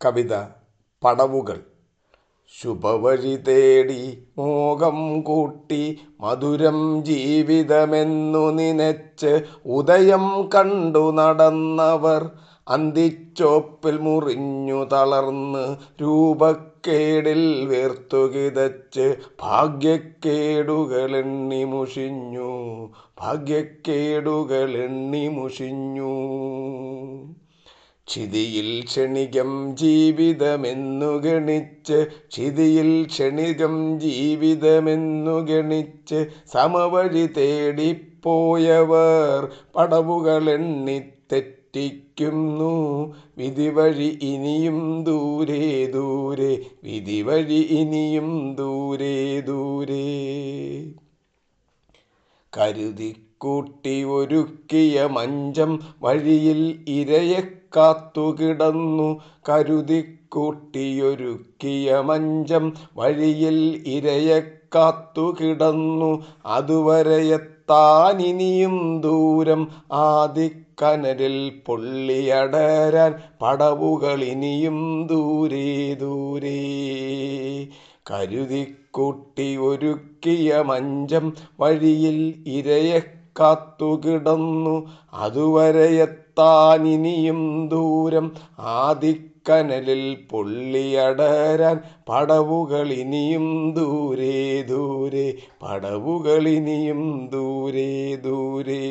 കവിത പടവുകൾ. ശുഭവഴി തേടി മോഹം കൂട്ടി മധുരം ജീവിതമെന്നു നനച്ച് ഉദയം കണ്ടു നടന്നവർ അന്തിച്ചോപ്പിൽ മുറിഞ്ഞു തളർന്ന് രൂപക്കേടിൽ വേർത്തുകിതച്ച് ഭാഗ്യക്കേടുകളെണ്ണി മുഷിഞ്ഞു ഭാഗ്യക്കേടുകളെണ്ണി മുഷിഞ്ഞു. ക്ഷിതിയിൽ ക്ഷണികം ജീവിതമെന്നു ഗണിച്ച് ക്ഷിതിയിൽ ക്ഷണികം ജീവിതമെന്നു ഗണിച്ച് സമവഴി തേടിപ്പോയവർ പടവുകളെണ്ണി തെറ്റിക്കുന്നു. വിധിവഴി ഇനിയും ദൂരെ ദൂരെ വിധിവഴി ഇനിയും ദൂരെ ദൂരെ. കരുതിക്കൂട്ടി ഒരുക്കിയ മഞ്ചം വഴിയിൽ ഇരയെ കാത്തുകിടന്നു. കരുതിക്കൂട്ടിയൊരുക്കിയ മഞ്ചം വഴിയിൽ ഇരയെ കാത്തുകിടന്നു. അതുവരെ എത്താനിനിയും ദൂരം ആദിക്കനലിൽ പൊള്ളിയടരാൻ പടവുകൾ ഇനിയും ദൂരേ ദൂരെ. കരുതിക്കൂട്ടി ഒരുക്കിയ മഞ്ചം വഴിയിൽ ഇരയെ കാത്തുകിടന്നു. അതുവരെ എത്താനിനിയും ദൂരം. ആദിക്കനലിൽ പൊള്ളിയടരാൻ പടവുകൾ ഇനിയും ദൂരെ ദൂരെ. പടവുകൾ ഇനിയും ദൂരെ ദൂരെ.